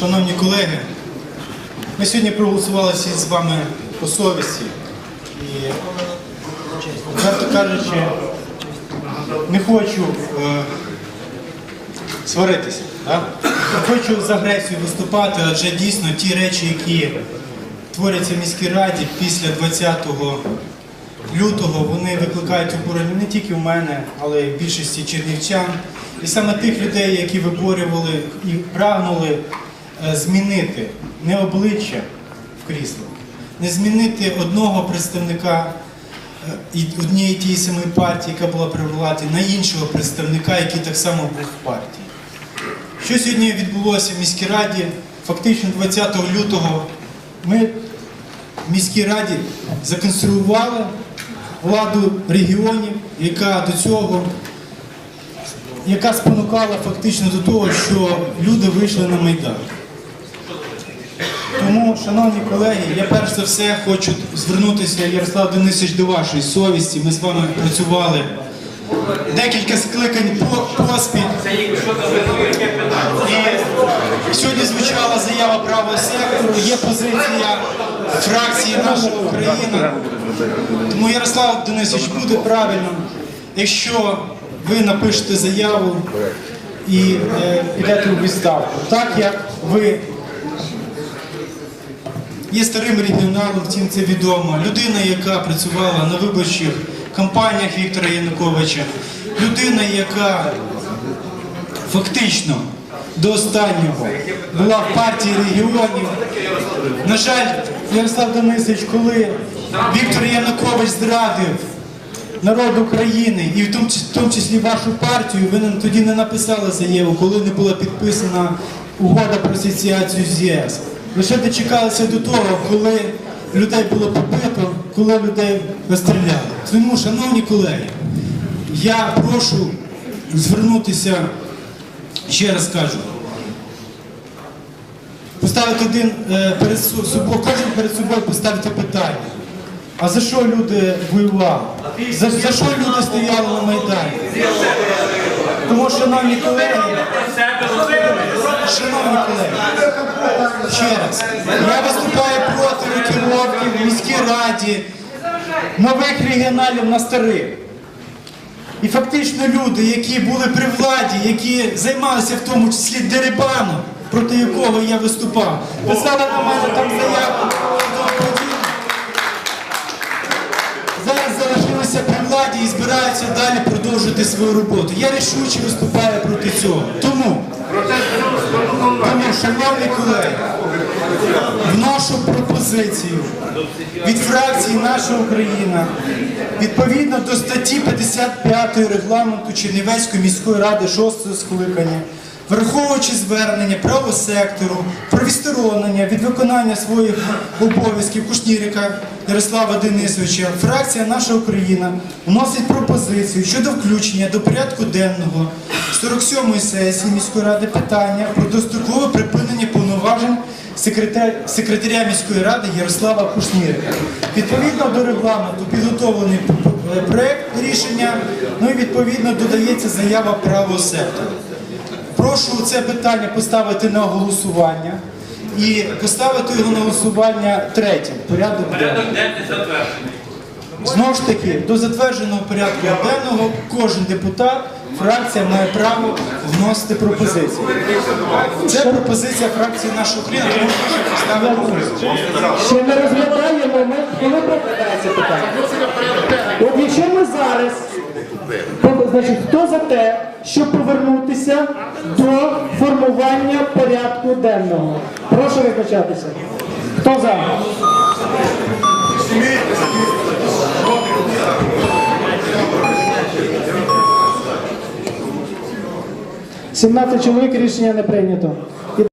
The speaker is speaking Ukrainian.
Шановні колеги, ми сьогодні проголосували всі з вами по совісті. І, відверто кажучи, не хочу е, сваритися. Да? Не хочу з агресією виступати, адже дійсно ті речі, які творяться в міській раді після 20 лютого, вони викликають обурення не тільки в мене, але й в більшості чернівчан. І саме тих людей, які виборювали і прагнули змінити не обличчя в кріслах, не змінити одного представника е, однієї тієї самої партії, яка була при владі, на іншого представника, який так само був в партії. Що сьогодні відбулося в міській раді? Фактично 20 лютого ми в міській раді законструювали владу регіонів, яка до цього, яка спонукала фактично до того, що люди вийшли на Майдан. Тому, шановні колеги, я перш за все хочу звернутися, Ярослав Денисович, до вашої совісті. Ми з вами працювали декілька скликань по- поспіль. І сьогодні звучала заява правого сектору, є позиція фракції наша Україна. Тому Ярослав Денисович буде правильно, якщо ви напишете заяву і е, підете у відставку, так як ви є старим регіоналом, втім це відомо. Людина, яка працювала на виборчих кампаніях Віктора Януковича, людина, яка фактично до останнього була в партії регіонів. На жаль, Ярослав Денисович, коли Віктор Янукович зрадив народ України і в тому, числі вашу партію, ви тоді не написали заяву, коли не була підписана угода про асоціацію з ЄС. Лише дочекалися до того, коли людей було побито, коли людей розстріляли. Тому, шановні колеги, я прошу звернутися, ще раз кажу, поставити один е, перед собою, кожен перед собою поставити питання. А за що люди воювали? За, за що люди стояли на Майдані? Тому, шановні колеги, шановні колеги, ще раз, я виступаю проти рокировки в міській раді нових регіоналів на старих. І фактично люди, які були при владі, які займалися в тому числі дерибаном, проти якого я виступав, писали на мене там заяву. Зараз залишилися при владі і збираються далі продовжити свою роботу. Я рішуче виступаю проти цього. Шановні колеги, вношу пропозицію від фракції Наша Україна відповідно до статті 55 регламенту Чернівецької міської ради 6 скликання, враховуючи звернення правого сектору про відсторонення від виконання своїх обов'язків Кушнірика Ярослава Денисовича, фракція Наша Україна вносить пропозицію щодо включення до порядку денного 47-ї сесії міської ради питання про дострокове припинення повноважень секретар- секретаря міської ради Ярослава Кушнірика. Відповідно до регламенту підготовлений проект рішення, ну і відповідно додається заява правого сектору. Прошу це питання поставити на голосування і поставити його на голосування третім. Порядок. Порядок денний затверджений. Знову ж таки, до затвердженого порядку денного кожен депутат, фракція має право вносити пропозиції. Це пропозиція фракції наша Україна, тому поставити на голосування. Ще не розглядаємо, ми коли розглядається питання. От якщо ми зараз, значить, хто за те, щоб повернутися до формування порядку денного? Прошу визначатися. Хто за? Сімнадцять чоловік рішення не прийнято.